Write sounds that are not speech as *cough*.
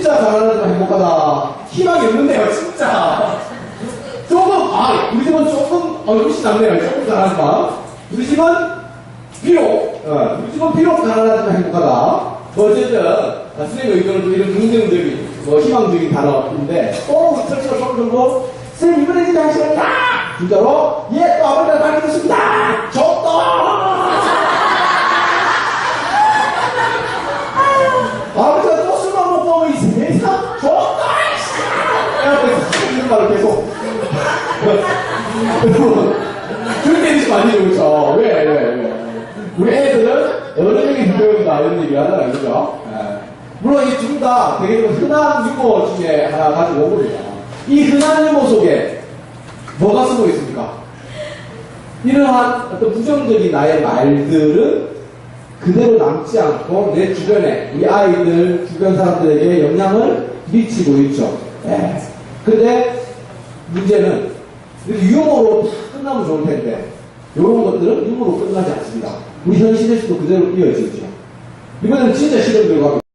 진짜 가난하지만 행복하다. 희망이 없는데요, 진짜. 조금, 아, 우리 집은 조금, 어, 훨씬 낫네요. 조금 가난하지만. 우리 집은 비록, 어, 우리 집은 비록 가난하지만 행복하다. 뭐, 어쨌든, 아, 선생님 의견은 좀 이런 긍정적인, 뭐, 희망적인 단어인데, 또, 철철 소리 들고, 선생님, 이번에 진짜 한 시간이다! 진짜로, 예, 또 아버지가 가르쳤습니다! 좋다! *laughs* 그렇게 해주시면 안 되죠, 그렇죠? 왜, 왜, 왜? 우리 애들은 어른에게 비교해준다, 이런 얘기 하잖아요, 그죠? 예. 물론 이 둘 다 되게 좀 흔한 유머 중에 하나 가지고 온 겁니다. 이 흔한 유머 속에 뭐가 쓰고 있습니까? 이러한 어떤 부정적인 나의 말들은 그대로 남지 않고 내 주변에 이 아이들 주변 사람들에게 영향을 미치고 있죠. 예. 근데 문제는 유머로 다 끝나면 좋을 텐데 이런 것들은 유머로 끝나지 않습니다. 우리 현실에서도 그대로 이어지죠. 이번에는 진짜 실험 결과